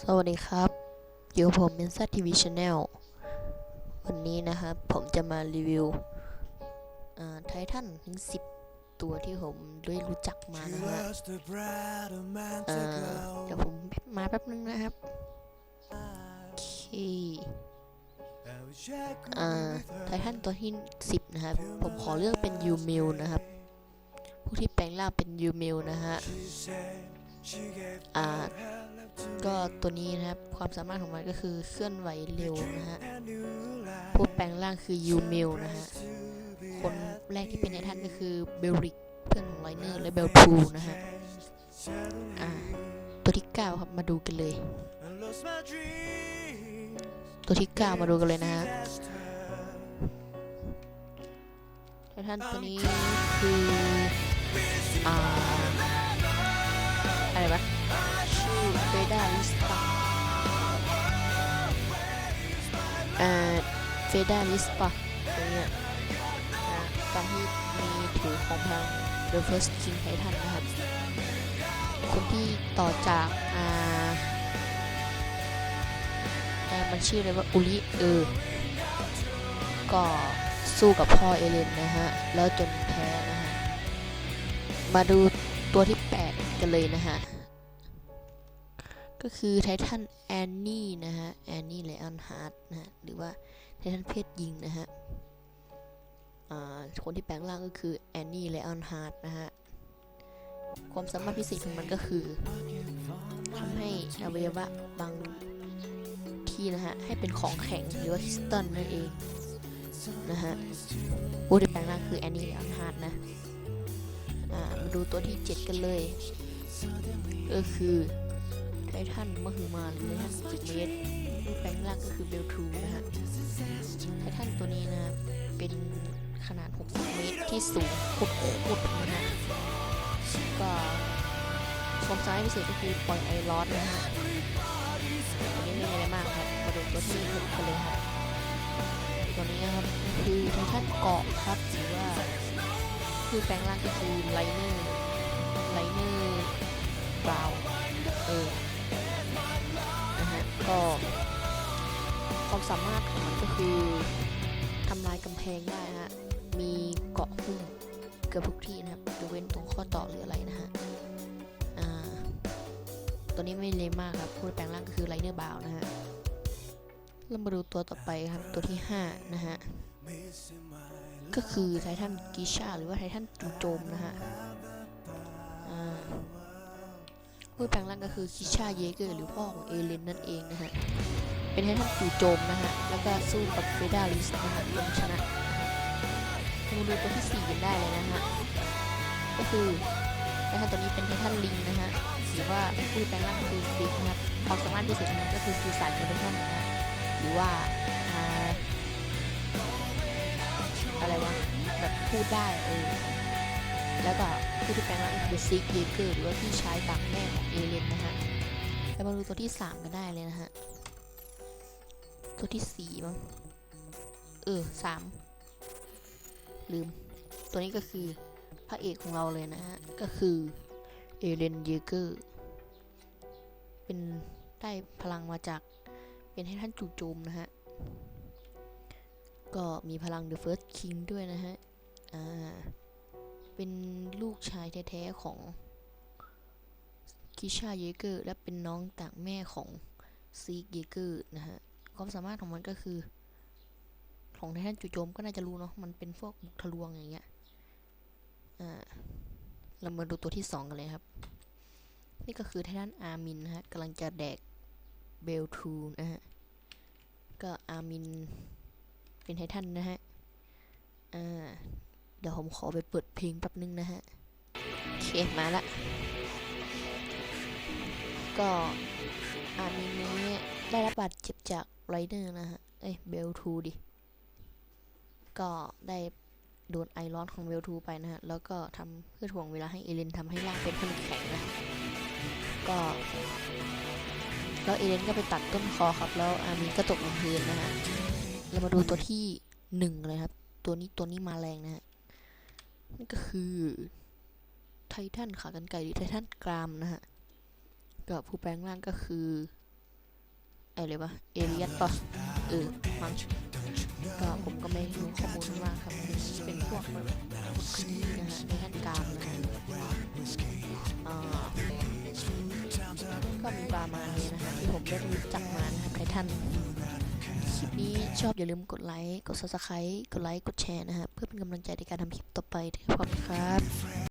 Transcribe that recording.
สวัสดีครับ อยู่กับผมเมนซ่าทีวีชาแนลวันนี้นะครับผมจะมารีวิวไททันถึง10ตัวที่ผมได้รู้จักมานะฮะเอ่อเดี๋ยวผมมาแป๊บนึงนะครับโอเคอ่าไททันตัวที่10นะครับ ผมขอเลือกเป็นยูมิลนะครับผู้ที่แปลงร่างเป็นยูมิลนะฮะอ่า ก็ตัวนี้นะครับ ความสามารถของมันก็คือเคลื่อนไหวเร็วนะฮะ ผู้แปลงร่างคือยูมิลนะฮะ คนแรกที่เป็นไททันก็คือเบลริกเพื่อนของไลเนอร์และเบลทูนะฮะ อ่า ตัวที่ 9 ครับ มาดูกันเลย ตัวที่ 9 มาดูกันเลยนะฮะไททันตัวนี้คือ อ่า อะไรวะชื่อเฟ ดาลิสปาเอ่อเฟดาลิสปาตัวเนี้ยนะตอนที่มีถือของทาง The First King Titan นะครับ คนที่ต่อจากอ่าอ่ามันชื่ออะไรว่าอุลิเออ ก็สู้กับพ่อเอเลนนะฮะ แล้วจนแพ้นะฮะ มาดูตัวที่ 8 กันเลยนะฮะ ก็คือไททันแอนนี่นะฮะแอนนี่ไลออนฮาร์ดนะฮะหรือว่าไททันเพศหญิงนะฮะคนที่แปลงร่างก็คือแอนนี่ไลออนฮาร์ดนะฮะความสามารถพิเศษของมันก็คือทำให้อวัยวะบางที่นะฮะให้เป็นของแข็งหรือว่าคริสตัลนั่นเองนะฮะผู้ที่แปลงร่างคือแอนนี่ไลออนฮาร์ดนะอ่ามาดูตัวที่ 7 กันเลย ก็คือ ไททันมหึมาหรือไททัน10เมตรรูปแปลงร่างก็คือเบลทูนะฮะไททันตัวนี้นะเป็นขนาด 60 เมตรที่สูงโคตรๆนะฮะก็ความสามารถพิเศษก็คือปล่อยไอร้อนนะฮะตัวนี้ไม่มีอะไรมากครับมาดูตัวที่หกกันเลยครับตัวนี้ครับคือไททันเกาะครับหรือว่าคือแปลงร่างก็คือไลเนอร์ไลเนอร์บราวเออ ก็ความสามารถของมันก็คือทำลายกำแพงได้นะฮะ มีเกาะหุ้มเกือบทุกที่นะครับยกเว้นตรงข้อต่อหรืออะไรนะฮะตัวนี้ไม่เลวมากครับผู้แปลงร่างก็คือไลเนอร์บาวนะฮะ เรามาดูตัวต่อไปครับ ตัวที่ 5 นะฮะ ก็คือไททันกิชาหรือว่าไททันจูโจมนะฮะ ผู้แปลงร่างก็คือกิชาเยเกอร์หรือพ่อของเอเลนนั่นเองนะฮะ เป็นไททันจู่โจมนะฮะ แล้วก็สู้กับเฟดาลิสนะฮะจนชนะนะฮะมาดูตัวที่4กันได้เลยนะฮะ ก็คือไททันตัวนี้เป็นไททันลิงนะฮะหรือว่าผู้แปลงร่างคือฟิกนะครับความสามารถพิเศษของมันก็คือคือสายคอนเทนชันนะฮะหรือว่าอ่าอะไรวะแบบพูดได้เออ แล้วก็ผู้ที่แปลงร่างก็คือซิกเยเกอร์หรือว่าพี่ชายต่างแม่ของเอเลนนะฮะแล้วมาดูตัวที่ 3 กันได้เลยนะฮะ ตัวที่ 4 มั้ง เออสามลืม ตัวนี้ก็คือพระเอกของเราเลยนะฮะ ก็คือเอเลนเยเกอร์ เป็นได้พลังมาจากเป็นให้ท่านจู่โจมนะฮะ ก็มีพลัง The First King ด้วยนะฮะ อ่า เป็นลูกชายแท้ๆของคิชาเยเกอร์และเป็นน้องต่างแม่ของซีกเยเกอร์นะฮะความสามารถของมันก็คือ ของไททันจู่โจมก็น่าจะรู้เนาะมันเป็นพวกบุกทะลวงอย่างเงี้ยอ่าเรามาดูตัวที่2กันเลยครับ นี่ก็คือไททันอาร์มินนะฮะกำลังจะแดกเบลทูนะฮะก็อาร์มินเป็นไททันนะฮะอ่า เดี๋ยวผมขอไปเปิดเพลงแป๊บนึงนะฮะโอเคมาละ ก็อามินี้ได้รับบาดเจ็บจากไรเดอร์นะฮะ เอ้ยเบลทูดิ ก็ได้โดนไอร้อนของเบลทูไปนะฮะ แล้วก็ทำเพื่อถ่วงเวลาให้เอเลนทำให้ร่างเป็นผลึกแข็งนะ ก็แล้วเอเลนก็ไปตัดต้นคอครับ แล้วอามินก็ตกลงพื้นนะฮะ เรามาดูตัวที่หนึ่งเลยครับ ตัวนี้ตัวนี้มาแรงนะฮะ นั่นก็คือไททันขากันไก่หรือไททันกรามนะฮะ กับผู้แปลงร่างก็คืออะไรวะเอเลียสปะเออมั้งก็ผมก็ไม่รู้ข้อมูลมากครับเป็นพวกแบบคดีนะฮะในขั้นกลางนะฮะก็มีประมาณนี้นะฮะที่ผมได้รู้จักมานะครับใครท่าน คลิปนี้ชอบอย่าลืมกดไลค์ กด subscribe กดไลค์ กดแชร์นะฮะ เพื่อเป็นกำลังใจในการทำคลิปต่อไปด้วยครับ